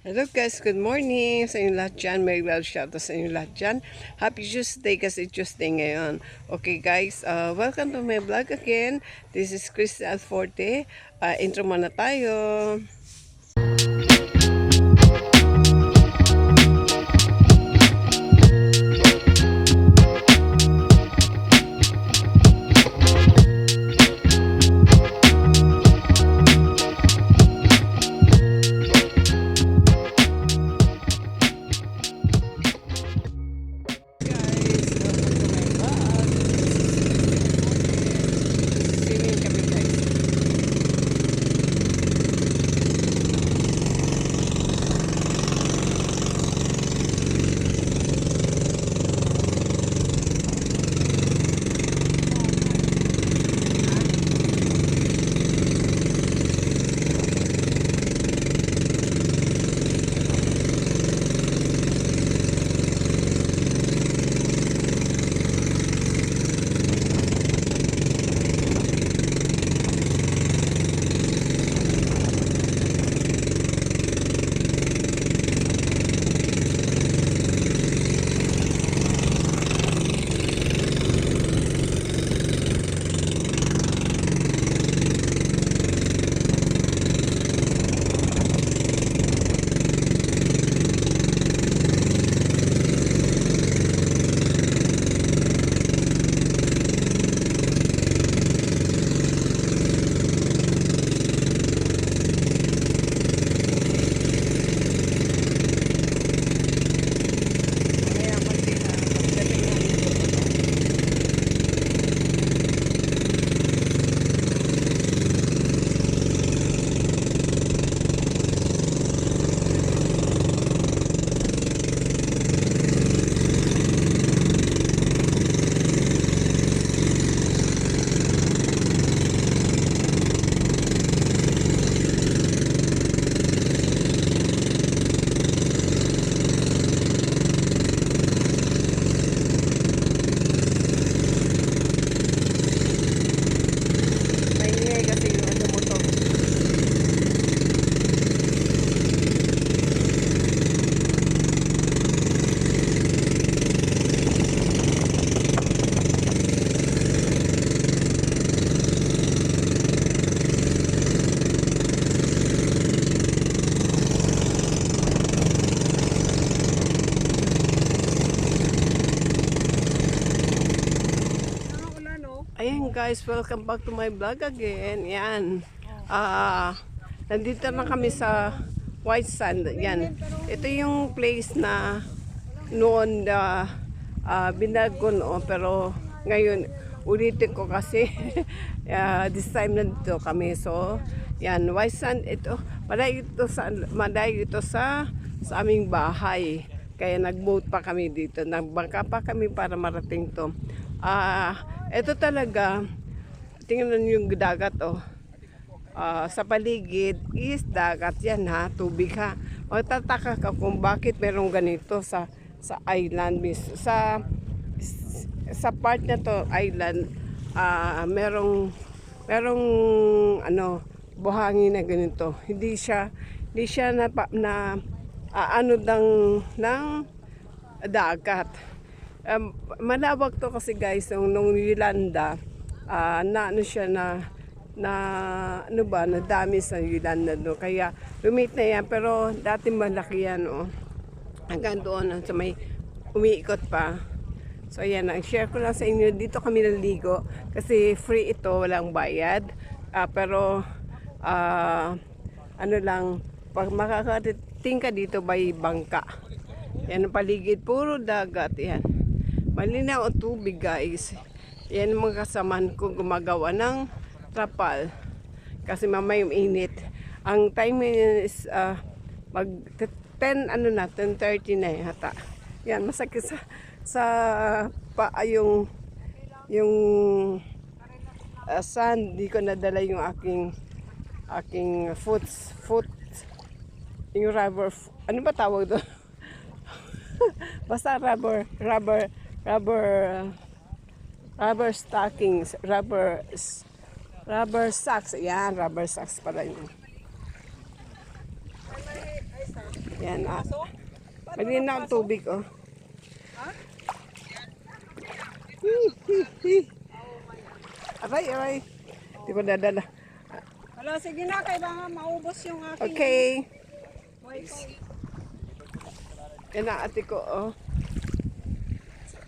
Hello guys, good morning sa inyo lahat dyan. May well shout out sa inyo lahat dyan. Happy Tuesday kasi Tuesday ngayon. Okay guys, uh, welcome to my vlog again. This is Christy Alforte. Uh, intro muna tayo. Guys, welcome back to my vlog again. Yan. Ah, nandito na kami sa White Sand. Yan. Ito yung place na noon na uh, binago no, pero ngayon ulitin ko kasi ah, this time nandito kami. So, yan, White Sand ito. Malayo ito sa malayo ito sa sa aming bahay. Kaya nag-boat pa kami dito. Nagbangka pa kami para marating to. Ah, ito talaga, tingnan yung dagat oh. Ah, sa paligid is dagat yan ha, tubig ha. Magtataka ka kung bakit merong ganito sa sa island mis sa sa part na to island ah merong merong ano buhangin na ganito. Hindi siya hindi siya na, na ah, ano ng ng dagat. Um, malawak to kasi guys nung, nung Yolanda ah, na ano siya na na ano ba na dami sa Yolanda no kaya lumit na yan. Pero dati malaki yan oh. Hanggang doon sa may umiikot pa. So ayan ang share ko lang sa inyo. Dito kami naligo kasi free ito walang bayad. Ah, pero ah, ano lang pag makakarating ka dito by bangka. Yan ang paligid puro dagat yan. Malinaw ang tubig guys yan mga kasaman ko gumagawa ng trapal. Kasi mamaya init ang time is ah, mag 10 ano na 10.30 na eh, hata. Yan masakit sa sa paa yung yung uh, sand. Di ko nadala yung aking aking foot foot yung rubber ano ba tawag doon? Basta rubber rubber rubber uh, rubber stockings rubber rubber socks yan rubber socks pala yun Yan, ah. Malinaw ang tubig, oh. Aray, aray. Di ko dadala. Wala, sige na, baka maubos yung aking Okay. Yan ang ate ko, oh.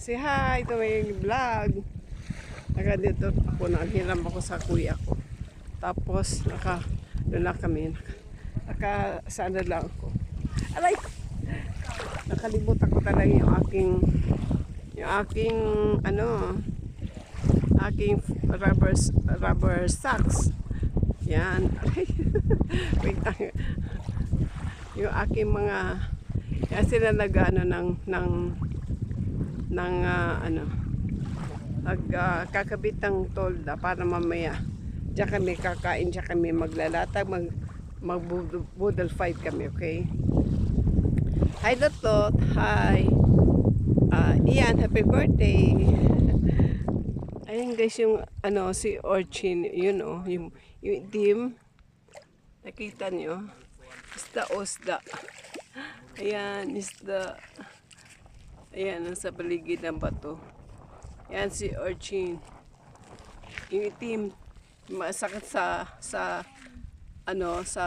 Say hi, ito may vlog. Naka dito ako, nanghiram ako sa kuya ko. Tapos, naka, doon lang kami. Naka, sana lang ako. Aray! Nakalimutan ko talaga yung aking, yung aking, ano, aking rubber, rubber socks. Yan. Aray. Wait lang. Yung aking mga, yan sila nag, ano, ng, ng, ng, ah, ano, nag, ah, kakabit ng tolda para mamaya diyan kami kakain, diyan kami maglalatag, mag, mag boodle fight kami, okay? Hi Lotot, hi. Ah, Ian, happy birthday. Ayan guys, yung ano, si Orchin, yun oh, yung, yung itim. Nakita niyo? Isda osda. Ayan, isda. Ayan, nasa paligid ng bato. Yan si Orchin. Yung itim, masakit sa, sa, ano, sa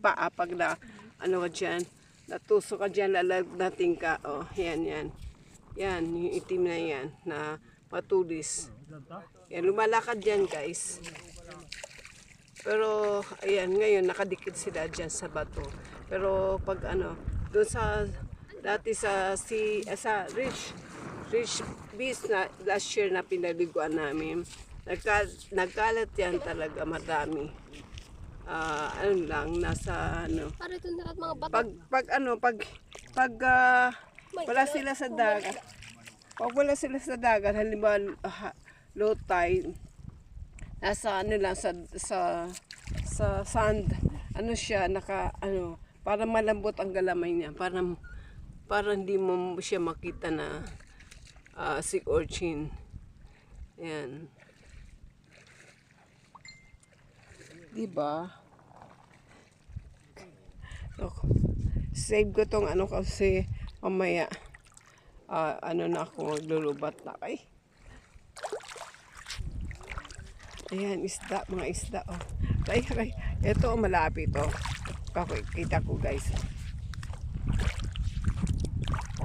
paa pag na, ano ka dyan, natuso ka dyan, lalagnating ka. Oh, yan, yan. Yan, yung itim na yan, na matulis. Yan, lumalakad dyan, guys. Pero, ayan, ngayon, nakadikit sila dyan sa bato. Pero, pag ano, doon sa, dati sa, si, sa Rich, Rich Beach na last year na pinaliguan namin, nagka, nagkalat yan talaga, madami. Ah, ano lang, nasa, ano, Para ito lahat mga bata. pag, pag ano, pag, pag, ah, wala sila sa dagat, pag wala sila sa dagat, halimbawa, ah, low tide, nasa ano lang, sa, sa, sa sand, ano siya, naka, ano, para malambot ang galamay niya, para, para hindi mo siya makita na ah, si urchin. Yan. Diba? Ako. Save ko tong ano kasi mamaya ah, ano na ako maglulubat na kay. Ayan, isda, mga isda. Oh. Ay, ay, ito malapit oh. Kako- Kita ko guys.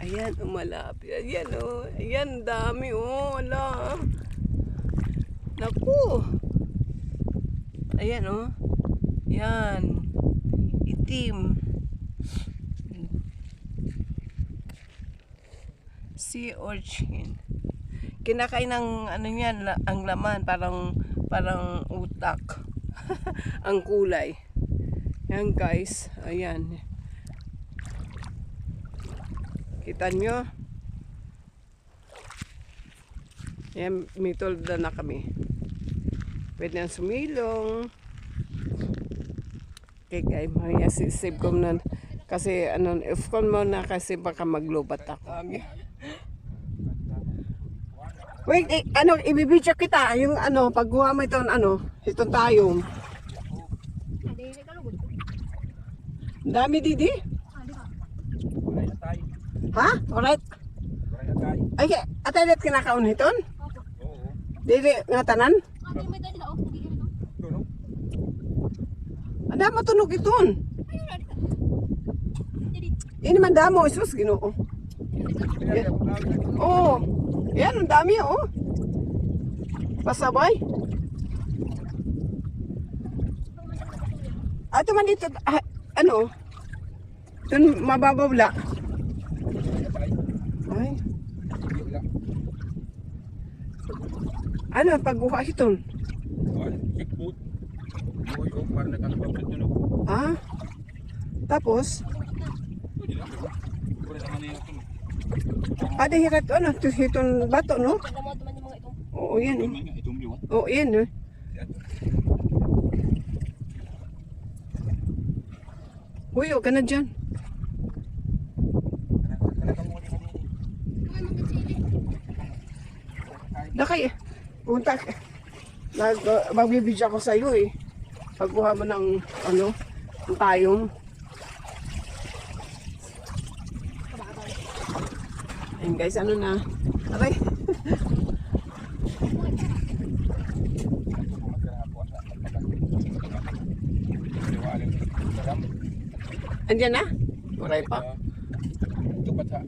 Ayan, oh, malapit. Ayan, oh. Ayan, dami, oh. Ala. Naku. Ayan, oh. Yan. Itim. Sea urchin. Kinakain ng ano yan, ang laman, parang parang utak. ang kulay. Yan guys, ayan. Kita nyo? Yan, may tolda na kami. Pwede nang sumilong. Okay guys, mga save ko na. Kasi ano, if ko mo na kasi baka maglubat ako. Wait, eh, ano, ibibidyo kita. Yung ano, pagkuha mo itong ano, itong tayong. Dami didi. Ha? Alright. Ay, atay let kinakaon hiton? Dili nga tanan? Oh. Oh. Ada iton. Radi ka. Dili. Ini man damo, isus ginoo. Oo. Yan, ang dami oh. Pasabay. Ato man dito, ah, ano? Dun mababawla. Ay. Ano, pagbuha iton? Ah? Tapos? Ada hirat ano, hiton bato, no? Oo, yan. Oh. Oo, yan. Eh. Huyo ka na dyan. Nakay, Punta, nag, uh, magbibidya ko sa iyo eh. Pagkuha mo ng, ano, ng payong. Ayun guys, ano na. Aray. Andiyan na? Waray pa. Ito pa ta.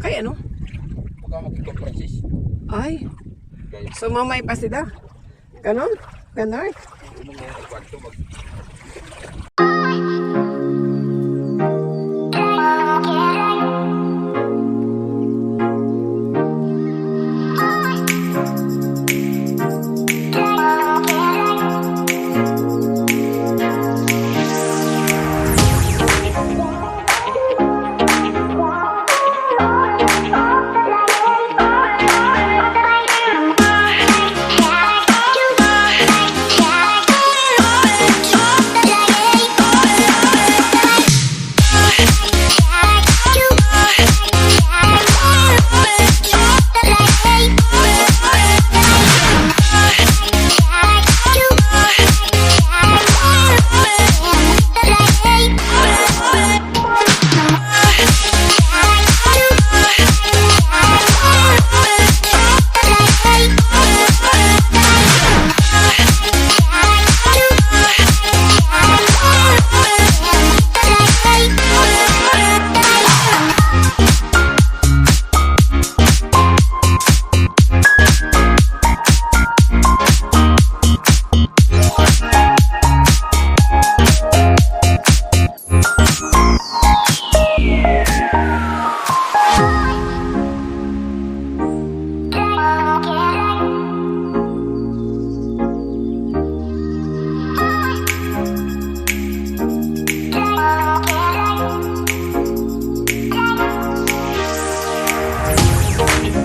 Kaya ano? Pagkakakit ko process. Ay sumamay pa sila. Ganon? Ganon? mag